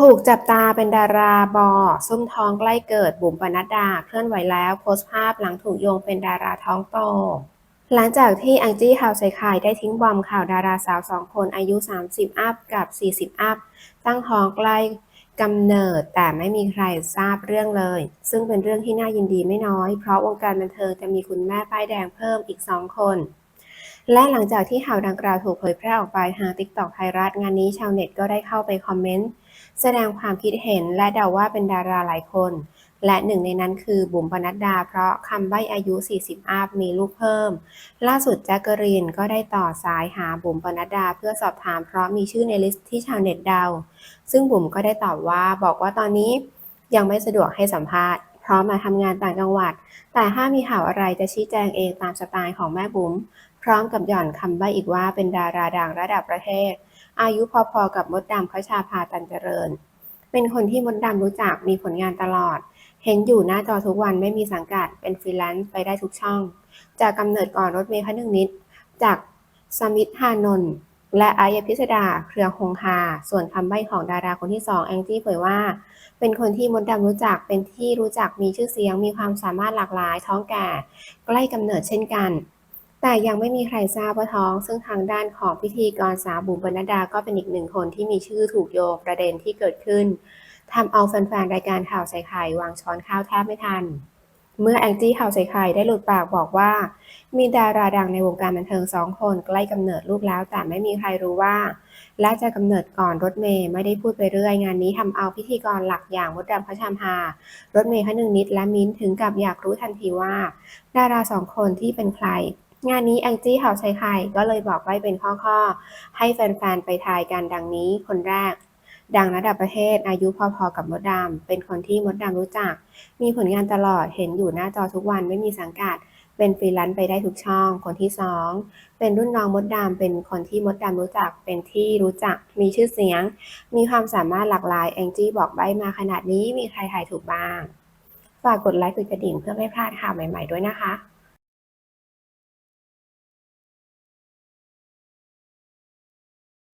ถูกจับตาเป็นดาราบอซุ่มท้องใกล้เกิดบุ๋มปนัดดา เคลื่อนไหวแล้วโพสต์ภาพหลังถูกโยงเป็นดาราท้องโต หลังจากที่แองจี้ข่าวใส่ไข่ได้ทิ้งบอมข่าวดาราสาวสองคนอายุ 30 อัพกับ 40 อัพ ตั้งท้องใกล้กำเนิดแต่ไม่มีใครทราบเรื่องเลย ซึ่งเป็นเรื่องที่น่ายินดีไม่น้อย เพราะวงการบันเทิงจะมีคุณแม่ป้ายแดงเพิ่มอีก2คนและหลังจากที่ข่าวดังกล่าวถูกเผยแพร่ออกไปทาง TikTok ไทยรัฐงานนี้ชาวเน็ตก็ได้เข้าไปคอมเมนต์ แสดงความคิดเห็นและเดาว่าเป็นดาราหลายคน และหนึ่งในนั้นคือบุ๋มปนัดดา เพราะคำใบ้อายุ 40 อัพมีลูกเพิ่ม ล่าสุดแจ็คเกอรีนก็ได้ต่อสายหาบุ๋มปนัดดาเพื่อสอบถามเพราะมีชื่อในลิสต์ที่ชาวเน็ตเดา ซึ่งบุ๋มก็ได้ตอบว่าบอกว่าตอนนี้ยังไม่สะดวกให้สัมภาษณ์เพราะมาทำงานต่างจังหวัด แต่ถ้ามีข่าวอะไรจะชี้แจงเองตามสไตล์ของแม่บุ๋ม พร้อมกับหย่อนคำใบ้อีกว่าเป็นดาราดังระดับประเทศ อายุพอๆกับมดดำคชาภาตันเจริญ เป็นคนที่มดดำรู้จักมีผลงานตลอด เห็นอยู่หน้าจอทุกวันไม่มีสังกัดเป็นฟรีแลนซ์ไปได้ทุกช่อง จากกำเนิดก่อนรถเมย์พนึงนิด จากสมิทธานนท์และอายพิสดา เครือคงคา ส่วนคำใบ้ของดาราคนที่สองแองจี้เผยว่า เป็นคนที่มดดำรู้จัก เป็นที่รู้จักมีชื่อเสียง มีความสามารถหลากหลาย ท้องแก่ ใกล้กำเนิดเช่นกัน แต่ยังไม่มีใครทราบว่าท้อง ซึ่งทางด้านของพิธีกรสาวบุ๋มปนัดาก็เป็นอีกหนึ่งคนที่มีชื่อถูกโยงประเด็นที่เกิดขึ้นทำเอาแฟนๆรายการข่าวใส่ไข่วางช้อนข้าวแทบไม่ทัน เมื่อแองจี้ข่าวใส่ไข่ได้หลุดปากบอกว่า มีดาราดังในวงการบันเทิงสองคนใกล้กำเนิดลูกแล้ว แต่ไม่มีใครรู้ว่า และจะกำเนิดก่อนรถเมย์ไม่ได้พูดไปเรื่อยงานนี้ทำเอาพิธีกรหลักอย่างมดดำพระชามารถเมย์พนึงนิดและมิ้นถึงกับอยากรู้ทันทีว่า ดาราสองคนที่เป็นใคร งานนี้แองจี้ข่าวใส่ไข่ก็เลยบอกไว้เป็นข้อๆ ให้แฟนๆ ไปทายกันดังนี้คนแรก ดังระดับประเทศอายุพอๆกับมดดำเป็นคนที่มดดำรู้จัก มีผลงานตลอดเห็นอยู่หน้าจอทุกวันไม่มีสังกัด เป็นฟรีแลนซ์ไปได้ทุกช่อง คนที่สองเป็นรุ่นน้องมดดำเป็นคนที่มดดำรู้จัก เป็นที่รู้จัก มีชื่อเสียง มีความสามารถหลากหลายแองจี้บอกใบมาขนาดนี้มีใครทายถูกบ้างฝากกดไลค์กดกระดิ่งเพื่อไม่พลาดข่าวใหม่ๆด้วยนะคะ